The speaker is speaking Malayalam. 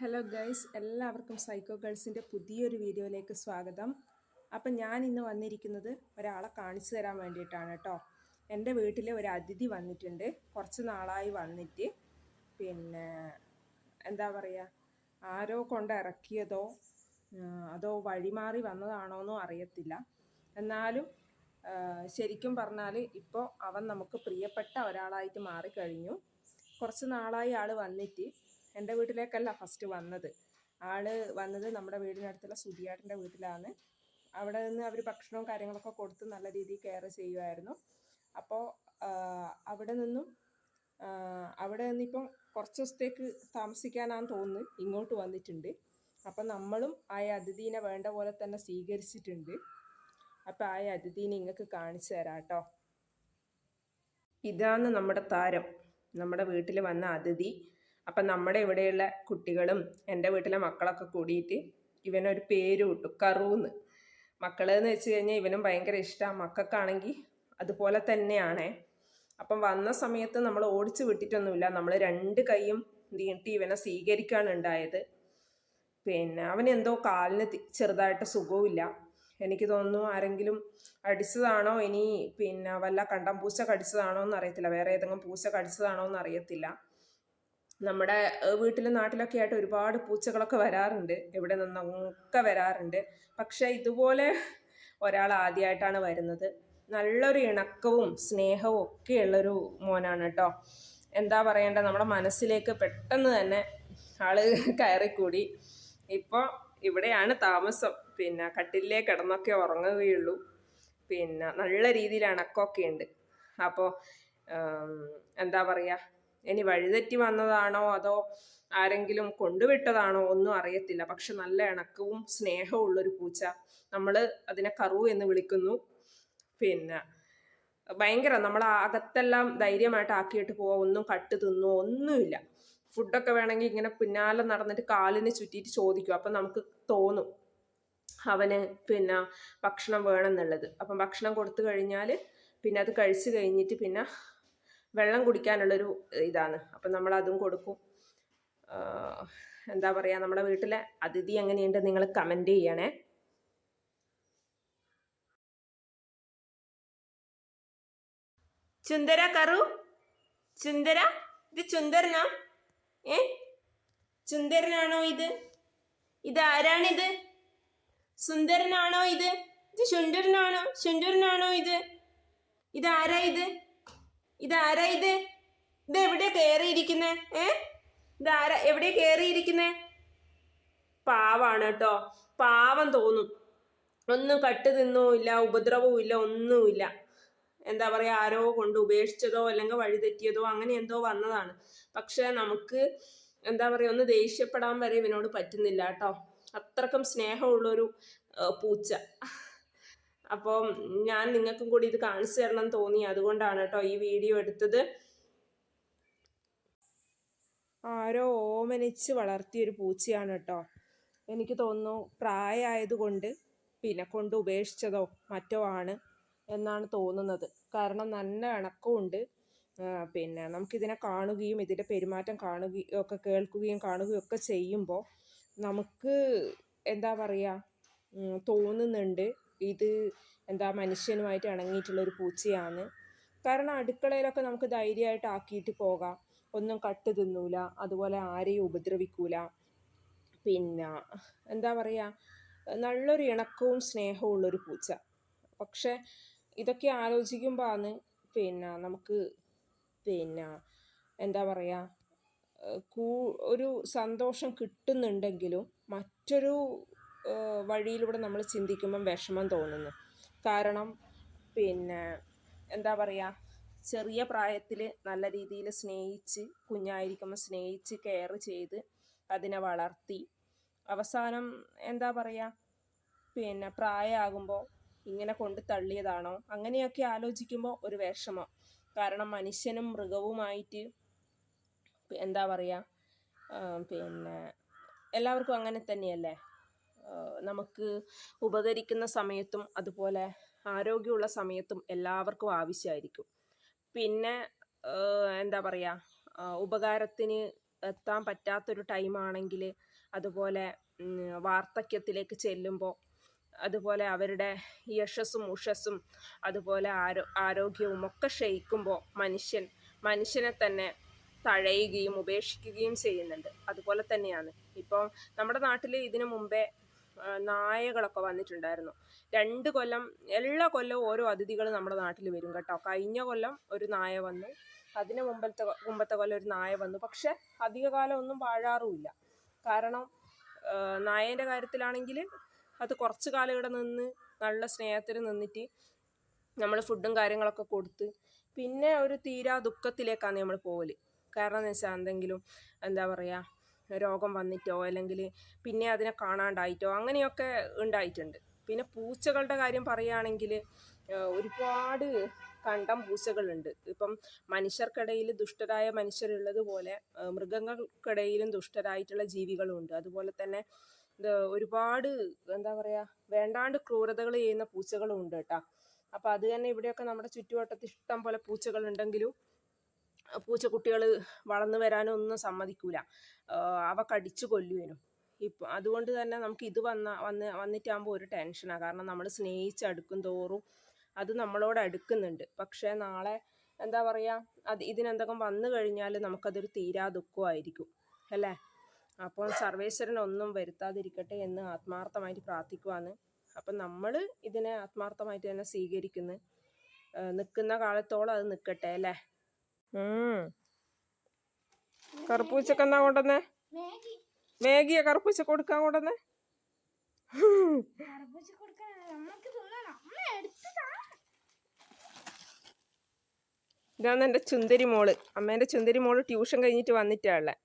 ഹലോ ഗൈസ് എല്ലാവർക്കും സൈക്കോ ഗേൾസിന്റെ പുതിയൊരു വീഡിയോയിലേക്ക് സ്വാഗതം. അപ്പം ഞാൻ ഇന്ന് വന്നിരിക്കുന്നത് ഒരാളെ കാണിച്ചു തരാൻ വേണ്ടിയിട്ടാണ് കേട്ടോ. എന്റെ വീട്ടിൽ ഒരു അതിഥി വന്നിട്ടുണ്ട്. കുറച്ച് നാളായി വന്നിട്ട്. പിന്നെ എന്താ പറയുക ആരോ കൊണ്ട് ഇറക്കിയതോ അതോ വഴിമാറി വന്നതാണോന്നോ അറിയത്തില്ല. എന്നാലും ശരിക്കും പറഞ്ഞാൽ ഇപ്പോൾ അവൻ നമുക്ക് പ്രിയപ്പെട്ട ഒരാളായിട്ട് മാറിക്കഴിഞ്ഞു. കുറച്ച് നാളായി ആൾ വന്നിട്ട് എന്റെ വീട്ടിലേക്കല്ല ഫസ്റ്റ് വന്നത്. ആൾ വന്നത് നമ്മുടെ വീടിനടുത്തുള്ള സുധിയാട്ടിന്റെ വീട്ടിലാണ്. അവിടെ നിന്ന് അവർ ഭക്ഷണവും കാര്യങ്ങളൊക്കെ കൊടുത്ത് നല്ല രീതിയിൽ കെയർ ചെയ്യുമായിരുന്നു അപ്പോൾ അവിടെ നിന്നും അവിടെ നിന്നിപ്പം കുറച്ച് ദിവസത്തേക്ക് താമസിക്കാനാന്ന് തോന്നുന്നു. ഇങ്ങോട്ട് വന്നിട്ടുണ്ട്. അപ്പം നമ്മളും ആ അതിഥീനെ വേണ്ട പോലെ തന്നെ സ്വീകരിച്ചിട്ടുണ്ട്. അപ്പം ആ അതിഥീനെ ഇങ്ങക്ക് കാണിച്ചു തരാം കേട്ടോ ഇതാണ് നമ്മുടെ താരം. നമ്മുടെ വീട്ടിൽ വന്ന അതിഥി. അപ്പം നമ്മുടെ ഇവിടെയുള്ള കുട്ടികളും എന്റെ വീട്ടിലെ മക്കളൊക്കെ കൂടിയിട്ട് ഇവനൊരു പേര് കിട്ടും കറൂന്ന്. മക്കളെന്ന് വെച്ച് കഴിഞ്ഞാൽ ഇവനും ഭയങ്കര ഇഷ്ടമാണ് മക്കൾക്കാണെങ്കിൽ അതുപോലെ തന്നെയാണേ. അപ്പം വന്ന സമയത്ത് നമ്മൾ ഓടിച്ചു വിട്ടിട്ടൊന്നുമില്ല നമ്മൾ രണ്ട് കൈയും നീട്ടി ഇവനെ സ്വീകരിക്കുകയാണ് ഉണ്ടായത്. പിന്നെ അവൻ എന്തോ കാലിന് ചെറുതായിട്ട് സുഖവുമില്ല. എനിക്ക് തോന്നുന്നു ആരെങ്കിലും അടിച്ചതാണോ ഇനി പിന്നെ വല്ല കണ്ടം പൂച്ച കടിച്ചതാണോ എന്ന് അറിയത്തില്ല വേറെ ഏതെങ്കിലും പൂച്ച കടിച്ചതാണോ എന്ന് അറിയത്തില്ല നമ്മുടെ വീട്ടിലും നാട്ടിലൊക്കെ ആയിട്ട് ഒരുപാട് പൂച്ചകളൊക്കെ വരാറുണ്ട്. എവിടെ നിന്നൊക്കെ വരാറുണ്ട്. പക്ഷെ ഇതുപോലെ ഒരാൾ ആദ്യമായിട്ടാണ് വരുന്നത്. നല്ലൊരു ഇണക്കവും സ്നേഹവും ഒക്കെ ഉള്ളൊരു മോനാണ് കേട്ടോ. എന്താ പറയേണ്ട നമ്മുടെ മനസ്സിലേക്ക് പെട്ടെന്ന് തന്നെ ആൾ കയറിക്കൂടി. ഇപ്പോൾ ഇവിടെയാണ് താമസം. പിന്നെ കട്ടിലേ കിടന്നൊക്കെ ഉറങ്ങുകയുള്ളൂ. പിന്നെ നല്ല രീതിയിൽ ഇണക്കമൊക്കെ ഉണ്ട് അപ്പോൾ എന്താ പറയുക ഇനി വഴിതെറ്റി വന്നതാണോ? അതോ ആരെങ്കിലും കൊണ്ടുവിട്ടതാണോ? ഒന്നും അറിയത്തില്ല. പക്ഷെ നല്ല ഇണക്കവും സ്നേഹവും ഉള്ളൊരു പൂച്ച നമ്മൾ അതിനെ കറു എന്ന് വിളിക്കുന്നു. പിന്നെ ഭയങ്കര നമ്മൾ അകത്തെല്ലാം ധൈര്യമായിട്ട് ആക്കിയിട്ട് പോവാ. ഒന്നും കട്ട് തിന്നോ ഒന്നുമില്ല. ഫുഡൊക്കെ വേണമെങ്കിൽ ഇങ്ങനെ പിന്നാലെ നടന്നിട്ട് കാലിനെ ചുറ്റിയിട്ട് ചോദിക്കും. അപ്പം നമുക്ക് തോന്നും അവന് പിന്നെ ഭക്ഷണം വേണമെന്നുള്ളത്. അപ്പം ഭക്ഷണം കൊടുത്തു കഴിഞ്ഞാൽ പിന്നെ അത് കഴിച്ചു കഴിഞ്ഞിട്ട് പിന്നെ വെള്ളം കുടിക്കാനുള്ളൊരു ഇതാണ്. അപ്പം നമ്മൾ അതും കൊടുക്കും എന്താ പറയുക നമ്മുടെ വീട്ടിലെ അതിഥി എങ്ങനെയുണ്ട് നിങ്ങൾ കമന്റ് ചെയ്യണേ. ചുന്ദര കറു? ചുന്ദര ഇത് ചുന്ദരനാ ഏ? ചുന്ദരനാണോ ഇത്? ഇത് ആരാണിത്? സുന്ദരനാണോ ഇത്? ഇത് സുന്ദരനാണോ സുന്ദരനാണോ ഇത്? ഇത് ആരാ ഇത്? ഇതാരാ ഇത്? ഇത് എവിടെയാ കയറിയിരിക്കുന്നേ ഏ? ഇതാരാ? എവിടെയാ കയറിയിരിക്കുന്നേ പാവാണ് കേട്ടോ പാവം തോന്നും. ഒന്നും കട്ട് തിന്നുമില്ല ഉപദ്രവവും ഇല്ല ഒന്നുമില്ല എന്താ പറയുക ആരോ കൊണ്ട് ഉപേക്ഷിച്ചതോ അല്ലെങ്കിൽ വഴിതെറ്റിയതോ അങ്ങനെ എന്തോ വന്നതാണ്. പക്ഷെ നമുക്ക് എന്താ പറയുക ഒന്ന് ദേഷ്യപ്പെടാൻ വരെ ഇവനോട് പറ്റുന്നില്ല കേട്ടോ അത്രക്കും സ്നേഹമുള്ളൊരു പൂച്ച. അപ്പം ഞാൻ നിങ്ങൾക്കും കൂടി ഇത് കാണിച്ചു തരണം തോന്നി. അതുകൊണ്ടാണ് കേട്ടോ ഈ വീഡിയോ എടുത്തത്. ആരോ ഓമനിച്ച് വളർത്തിയൊരു പൂച്ചയാണ് കേട്ടോ. എനിക്ക് തോന്നുന്നു പ്രായമായതുകൊണ്ട് പിന്നെ കൊണ്ട് ഉപേക്ഷിച്ചതോ മറ്റോ ആണ് എന്നാണ് തോന്നുന്നത്. കാരണം നല്ല ഇണക്കമുണ്ട്. പിന്നെ നമുക്കിതിനെ കാണുകയും ഇതിന്റെ പെരുമാറ്റം കാണുകയും ഒക്കെ കേൾക്കുകയും കാണുകയും ഒക്കെ ചെയ്യുമ്പോൾ നമുക്ക് എന്താ പറയുക തോന്നുന്നുണ്ട്. ഇത് എന്താ മനുഷ്യനുമായിട്ട് ഇണങ്ങിയിട്ടുള്ള ഒരു പൂച്ചയാണ്. കാരണം അടുക്കളയിലൊക്കെ നമുക്ക് ധൈര്യമായിട്ട് ആക്കിയിട്ട് പോകാം. ഒന്നും കട്ട് തിന്നൂല അതുപോലെ ആരെയും ഉപദ്രവിക്കൂല. പിന്നെ എന്താ പറയുക നല്ലൊരു ഇണക്കവും സ്നേഹവും ഉള്ളൊരു പൂച്ച. പക്ഷെ ഇതൊക്കെ ആലോചിക്കുമ്പോൾ ആണ് പിന്നെ നമുക്ക് പിന്നെ എന്താ പറയുക കൂ ഒരു സന്തോഷം കിട്ടുന്നുണ്ടെങ്കിലും മറ്റൊരു വഴിയിലൂടെ നമ്മൾ ചിന്തിക്കുമ്പം വിഷമം തോന്നുന്നു. കാരണം പിന്നെ എന്താ പറയുക ചെറിയ പ്രായത്തിൽ നല്ല രീതിയിൽ സ്നേഹിച്ച് കുഞ്ഞായിരിക്കുമ്പോൾ സ്നേഹിച്ച് കെയർ ചെയ്ത് അതിനെ വളർത്തി. അവസാനം എന്താ പറയുക പിന്നെ പ്രായമാകുമ്പോൾ ഇങ്ങനെ കൊണ്ട് തള്ളിയതാണോ? അങ്ങനെയൊക്കെ ആലോചിക്കുമ്പോൾ ഒരു വിഷമം. കാരണം മനുഷ്യനും മൃഗവുമായിട്ട് എന്താ പറയുക പിന്നെ എല്ലാവർക്കും അങ്ങനെ തന്നെയല്ലേ? നമുക്ക് ഉപകരിക്കുന്ന സമയത്തും അതുപോലെ ആരോഗ്യമുള്ള സമയത്തും എല്ലാവർക്കും ആവശ്യമായിരിക്കും. പിന്നെ എന്താ പറയുക ഉപകാരത്തിന് എത്താൻ പറ്റാത്തൊരു ടൈമാണെങ്കിൽ അതുപോലെ വാർദ്ധക്യത്തിലേക്ക് ചെല്ലുമ്പോൾ അതുപോലെ അവരുടെ യശസ്സും ഉഷസ്സും അതുപോലെ ആരോ ആരോഗ്യവും ഒക്കെ ക്ഷയിക്കുമ്പോൾ മനുഷ്യൻ മനുഷ്യനെ തന്നെ തഴയുകയും ഉപേക്ഷിക്കുകയും ചെയ്യുന്നുണ്ട്. അതുപോലെ തന്നെയാണ്. ഇപ്പം നമ്മുടെ നാട്ടിൽ ഇതിനു മുമ്പേ നായകളൊക്കെ വന്നിട്ടുണ്ടായിരുന്നു. രണ്ട് കൊല്ലം എല്ലാ കൊല്ലവും ഓരോ അതിഥികൾ നമ്മുടെ നാട്ടിൽ വരും കേട്ടോ. കഴിഞ്ഞ കൊല്ലം ഒരു നായ വന്നു. അതിന് മുമ്പത്തെ മുമ്പത്തെ കൊല്ലം ഒരു നായ വന്നു. പക്ഷെ അധികകാലം ഒന്നും വാഴാറുമില്ല. കാരണം നായേന്റെ കാര്യത്തിലാണെങ്കിൽ അത് കുറച്ച് കാലം ഇവിടെ നിന്ന് നല്ല സ്നേഹത്തിൽ നിന്നിട്ട് നമ്മൾ ഫുഡും കാര്യങ്ങളൊക്കെ കൊടുത്ത് പിന്നെ ഒരു തീരാ ദുഃഖത്തിലേക്കാണ് നമ്മൾ പോകൽ കാരണം എന്ന് വെച്ചാൽ എന്തെങ്കിലും എന്താ പറയുക രോഗം വന്നിട്ടോ അല്ലെങ്കിൽ പിന്നെ അതിനെ കാണാണ്ടായിട്ടോ അങ്ങനെയൊക്കെ ഉണ്ടായിട്ടുണ്ട്. പിന്നെ പൂച്ചകളുടെ കാര്യം പറയുകയാണെങ്കിൽ ഒരുപാട് കണ്ടം പൂച്ചകളുണ്ട്. ഇപ്പം മനുഷ്യർക്കിടയിൽ ദുഷ്ടരായ മനുഷ്യരുള്ളതുപോലെ മൃഗങ്ങൾക്കിടയിലും ദുഷ്ടരായിട്ടുള്ള ജീവികളുണ്ട്. അതുപോലെ തന്നെ ഒരുപാട് എന്താ പറയുക വേണ്ടാണ്ട് ക്രൂരതകൾ ചെയ്യുന്ന പൂച്ചകളും ഉണ്ട് കേട്ടോ. അപ്പോൾ അത് തന്നെ ഇവിടെയൊക്കെ നമ്മുടെ ചുറ്റുവട്ടത്ത് ഇഷ്ടം പോലെ പൂച്ചകളുണ്ടെങ്കിലും പൂച്ചക്കുട്ടികൾ വളർന്നു വരാനോ ഒന്നും സമ്മതിക്കൂല അവ കടിച്ചു കൊല്ലുവേനും. ഇപ്പം അതുകൊണ്ട് തന്നെ നമുക്ക് ഇത് വന്ന വന്ന് വന്നിട്ടാകുമ്പോൾ ഒരു ടെൻഷനാണ് കാരണം നമ്മൾ സ്നേഹിച്ചടുക്കും തോറും അത് നമ്മളോട് അടുക്കുന്നുണ്ട്. പക്ഷേ നാളെ എന്താ പറയുക അത് ഇതിനെന്തൊക്കെ വന്നു കഴിഞ്ഞാൽ നമുക്കതൊരു തീരാ ദുഃഖമായിരിക്കും. അല്ലേ? അപ്പോൾ സർവേശ്വരൻ ഒന്നും വരുത്താതിരിക്കട്ടെ എന്ന് ആത്മാർത്ഥമായിട്ട് പ്രാർത്ഥിക്കുവാണ്. അപ്പം നമ്മൾ ഇതിനെ ആത്മാർത്ഥമായിട്ട് തന്നെ സ്വീകരിക്കുന്നു. നിൽക്കുന്ന കാലത്തോളം അത് നിൽക്കട്ടെ അല്ലേ? കറുപ്പൂച്ചക്ക് എന്നാ കൊണ്ടുവന്നേ? മാഗി. മേഗിയെ കറുപ്പൂച്ച കൊടുക്കാൻ കൊണ്ടുവന്നേ? ഇതാണ് എന്റെ ചുന്ദരി മോൾ അമ്മേന്റെ ചുന്ദരി മോൾ ട്യൂഷൻ കഴിഞ്ഞിട്ട് വന്നിട്ടാ ഉള്ളത്